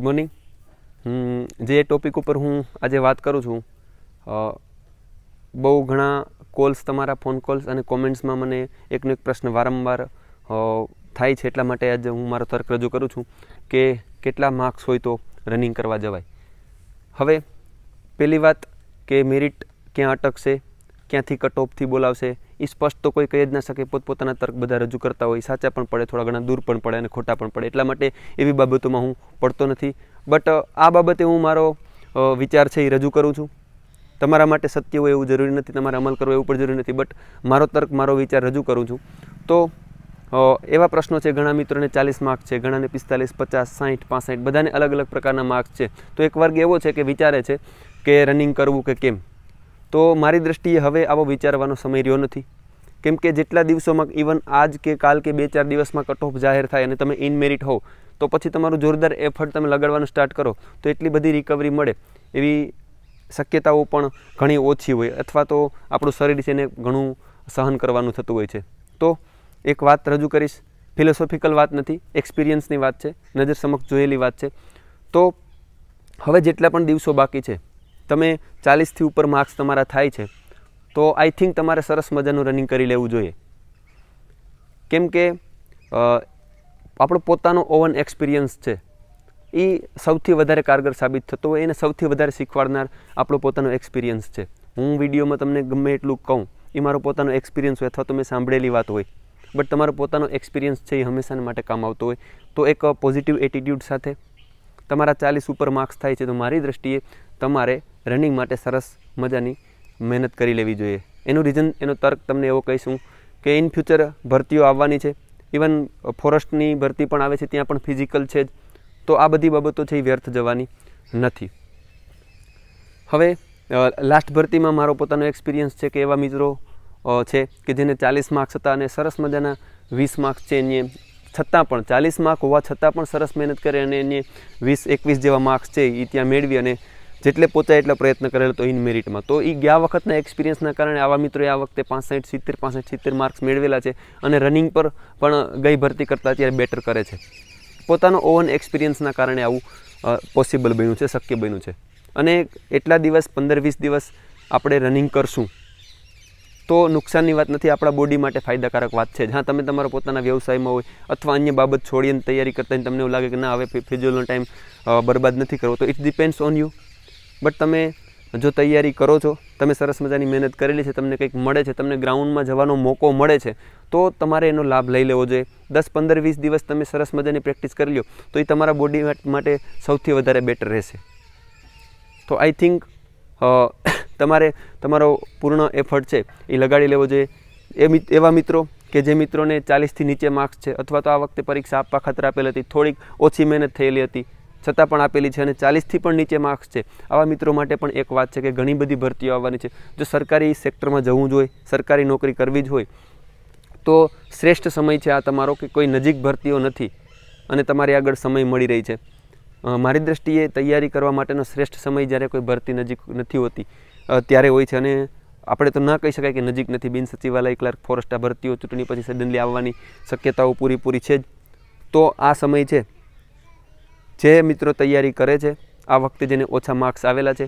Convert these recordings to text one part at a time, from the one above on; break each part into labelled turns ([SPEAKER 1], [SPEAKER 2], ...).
[SPEAKER 1] Good morning. જે topic ઉપર હું આજે વાત કરું છું બહુ ઘણા કોલ્સ તમારા ફોન કોલ્સ અને કોમેન્ટ્સમાં મને એકનો એક પ્રશ્ન વારંવાર થાય છે. એટલા માટે આજે હું મારો તર્ક રજૂ કરું છું કે કેટલા માર્ક્સ હોય તો રનિંગ કરવા જવાય. હવે પહેલી વાત કે મેરિટ ક્યાં અટકશે, ક્યાંથી કટ ઓફથી બોલાવશે એ સ્પષ્ટ તો કોઈ કહી જ ના શકે, પોતપોતાના તર્ક બધા રજૂ કરતા હોય, સાચા પણ પડે, થોડા ઘણા દૂર પણ પડે અને ખોટા પણ પડે. એટલા માટે એવી બાબતોમાં હું પડતો નથી. બટ આ બાબતે હું મારો વિચાર છે એ રજૂ કરું છું. તમારા માટે સત્ય હોય એવું જરૂરી નથી, તમારે અમલ કરવો એવું પણ જરૂરી નથી. બટ મારો તર્ક, મારો વિચાર રજૂ કરું છું. તો એવા પ્રશ્નો છે, ઘણા મિત્રોને ચાલીસ માર્ક્સ છે, ઘણાને પિસ્તાલીસ, પચાસ સાઠ પાસઠ, બધાને અલગ અલગ પ્રકારના માર્ક્સ છે. તો એક વર્ગ એવો છે કે વિચારે છે કે રનિંગ કરવું કે કેમ? તો મારી દૃષ્ટિએ હવે આવો વિચારવાનો સમય રહ્યો નથી. કેમ કે જેટલા દિવસોમાં ઇવન આજ કે કાલ કે બે ચાર દિવસમાં કટ ઓફ જાહેર થાય અને તમે ઇન મેરિટ હોવ, તો પછી તમારું જોરદાર એફર્ટ તમે લગાડવાનું સ્ટાર્ટ કરો, તો એટલી બધી રિકવરી મળે. એવી શક્યતાઓ પણ ઘણી ઓછી હોય, અથવા તો આપણું શરીર છે એને ઘણું સહન કરવાનું થતું હોય છે. તો એક વાત રજૂ કરીશ ફિલોસોફિકલ વાત નથી એક્સપિરિયન્સની વાત છે, નજર સમક્ષ જોયેલી વાત છે. તો હવે જેટલા પણ દિવસો બાકી છે, તમે ચાલીસથી ઉપર માર્ક્સ તમારા થાય છે તો આઈ થિંક તમારે સરસ મજાનું રનિંગ કરી લેવું જોઈએ. કેમ કે આપણો પોતાનો ઓવન એક્સપિરિયન્સ છે. એ સૌથી વધારે કારગર સાબિત થતો હોય, એને સૌથી વધારે શીખવાડનાર આપણો પોતાનો એક્સપિરિયન્સ છે. હું વિડીયોમાં તમને ગમે એટલું કહું એ મારો પોતાનો એક્સપિરિયન્સ હોય અથવા તો મેં સાંભળેલી વાત હોય. બટ તમારો પોતાનો એક્સપિરિયન્સ છે એ હંમેશાને માટે કામ આવતો હોય. તો એક પોઝિટિવ એટીટ્યૂડ સાથે તમારા ચાલીસ ઉપર માર્ક્સ થાય છે તો મારી દ્રષ્ટિએ તમારે રનિંગ માટે સરસ મજાની મહેનત કરી લેવી જોઈએ. એનું રીઝન એનો તર્ક તમને એવો કહીશું કે ઇન ફ્યુચર ભરતીઓ આવવાની છે. ઇવન ફોરેસ્ટની ભરતી પણ આવે છે, ત્યાં પણ ફિઝિકલ છે જ. તો આ બધી બાબતો છે એ વ્યર્થ જવાની નથી. હવે લાસ્ટ ભરતીમાં મારો પોતાનો એક્સપિરિયન્સ છે કે એવા મિત્રો છે કે જેને ચાલીસ માર્ક્સ હતા અને સરસ મજાના વીસ માર્ક્સ છે એને છતાં પણ, ચાલીસ માર્ક હોવા છતાં પણ સરસ મહેનત કરે અને એને વીસ, એકવીસ જેવા માર્ક્સ છે એ ત્યાં મેળવી અને જેટલે પહોંચાય એટલા પ્રયત્ન કરેલો તો ઇન મેરિટમાં. તો એ ગયા વખતના એક્સપિરિયન્સના કારણે આવા મિત્રોએ આ વખતે પાંસઠ, સિત્તેર પાંસઠ, સિત્તેર માર્ક્સ મેળવેલા છે અને રનિંગ પર પણ ગઈ ભરતી કરતાં અત્યારે બેટર કરે છે. પોતાનો ઓવન એક્સપિરિયન્સના કારણે આવું પોસિબલ બન્યું છે, શક્ય બન્યું છે. અને એટલા દિવસ, પંદર, વીસ દિવસ આપણે રનિંગ કરશું, તો નુકસાનની વાત નથી, આપણા બોડી માટે ફાયદાકારક વાત છે. જ્યાં તમે તમારા પોતાના વ્યવસાયમાં હોય અથવા અન્ય બાબત છોડીને તૈયારી કરતા તમને એવું લાગે કે ના, હવે ફિઝ્યુઅલનો ટાઈમ બરબાદ નથી કરવો, તો it depends on you but તમે જો તૈયારી કરો છો, તમે સરસ મજાની મહેનત કરેલી છે, તમને કંઈક મળે છે, તમને ગ્રાઉન્ડમાં જવાનો મોકો મળે છે, તો તમારે એનો લાભ લઈ લેવો જોઈએ. દસ, પંદર, વીસ દિવસ તમે સરસ મજાની પ્રેક્ટિસ કરી લો તો એ તમારા બોડી માટે સૌથી વધારે બેટર રહેશે. તો આઈ થિંક તમારે, તમારો પૂર્ણ એફર્ટ છે, એ લગાડી લેવો જોઈએ. એ એવા મિત્રો કે જે મિત્રોને ચાલીસથી નીચે માર્ક્સ છે, અથવા તો આ વખતે પરીક્ષા આપવા ખાતર આપેલી હતી, થોડીક ઓછી મહેનત થયેલી હતી છતાં પણ આપેલી છે અને ચાલીસથી પણ નીચે માર્ક્સ છે. આવા મિત્રો માટે પણ એક વાત છે કે ઘણી બધી ભરતીઓ આવવાની છે. જો સરકારી સેક્ટરમાં જવું જોઈએ સરકારી નોકરી કરવી જ હોય, તો શ્રેષ્ઠ સમય છે આ તમારો કે કોઈ નજીક ભરતીઓ નથી અને તમારી આગળ સમય મળી રહી છે. મારી દ્રષ્ટિએ તૈયારી કરવા માટેનો શ્રેષ્ઠ સમય જ્યારે કોઈ ભરતી નજીક નથી હોતી ત્યારે હોય છે અને આપણે તો ના કહી શકાય કે નજીક નથી. બિન સચિવાલય, ક્લાર્ક ફોરેસ્ટ આ ભરતીઓ ચૂંટણી પછી સડનલી આવવાની શક્યતાઓ પૂરીપૂરી છે જ. તો આ સમય છે જે મિત્રો તૈયારી કરે છે, આ વખતે જેને ઓછા માર્ક્સ આવેલા છે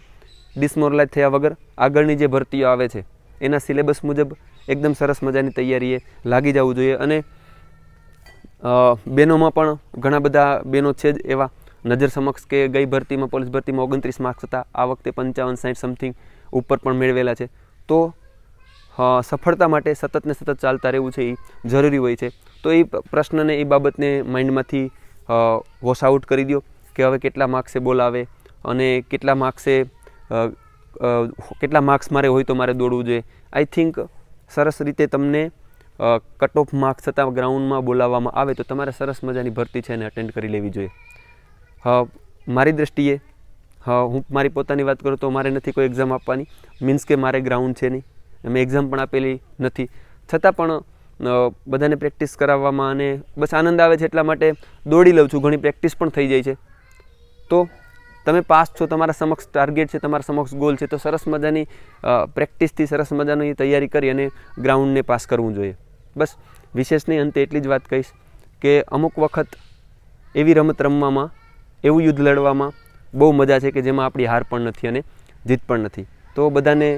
[SPEAKER 1] ડિસમોરલાઇઝ થયા વગર આગળની જે ભરતીઓ આવે છે, એના સિલેબસ મુજબ એકદમ સરસ મજાની તૈયારીએ લાગી જવું જોઈએ અને બહેનોમાં પણ ઘણા બધા બહેનો છે જ એવા નજર સમક્ષ કે ગઈ ભરતીમાં, પોલીસ ભરતીમાં ઓગણત્રીસ માર્ક્સ હતા, આ વખતે પંચાવન સાઠ સમથિંગ ઉપર પણ મેળવેલા છે. તો સફળતા માટે સતત ને સતત ચાલતા રહેવું છે એ જરૂરી હોય છે. તો એ પ્રશ્નને એ બાબતને માઇન્ડમાંથી વોશ આઉટ કરી દો કે હવે કેટલા માર્ક્સે બોલાવે અને કેટલા માર્ક્સે કેટલા માર્ક્સ મારે હોય તો મારે દોડવું જોઈએ. આઈ થિંક સરસ રીતે તમને કટ ઓફ માર્ક્સ થતાં ગ્રાઉન્ડમાં બોલાવવામાં આવે તો તમારે સરસ મજાની ભરતી છે એને અટેન્ડ કરી લેવી જોઈએ. મારી દ્રષ્ટિએ, હા, હું મારી પોતાની વાત કરું તો મારે નથી કોઈ એક્ઝામ આપવાની. મીન્સ કે મારે ગ્રાઉન્ડ છે નહીં. મેં એક્ઝામ પણ આપેલી નથી. છતાં પણ બધાને પ્રેક્ટિસ કરાવવામાં અને બસ આનંદ આવે છે એટલા માટે દોડી લઉં છું. ઘણી પ્રેક્ટિસ પણ થઈ જાય છે. તો તમે પાસ છો, તમારા સમક્ષ ટાર્ગેટ છે, તમારા સમક્ષ ગોલ છે, તો સરસ મજાની પ્રેક્ટિસથી સરસ મજાની તૈયારી કરી અને ગ્રાઉન્ડને પાસ કરવું જોઈએ. બસ વિશેષની અંતે એટલી જ વાત કહીશ કે અમુક વખત એવી રમત રમવામાં, એવું યુદ્ધ લડવામાં બહુ મજા છે કે જેમાં આપણી હાર પણ નથી અને જીત પણ નથી. તો બધાને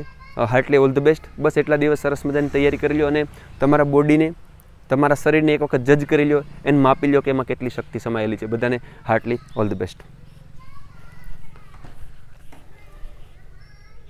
[SPEAKER 1] હાર્ટલી ઓલ ધ બેસ્ટ બસ, એટલા દિવસ સરસ મજાની તૈયારી કરી લો અને તમારા બોડીને તમારા શરીરને એક વખત જજ કરી લો એને માપી લો કે એમાં કેટલી શક્તિ સમાયેલી છે. બધાને હાર્ટલી ઓલ ધ બેસ્ટ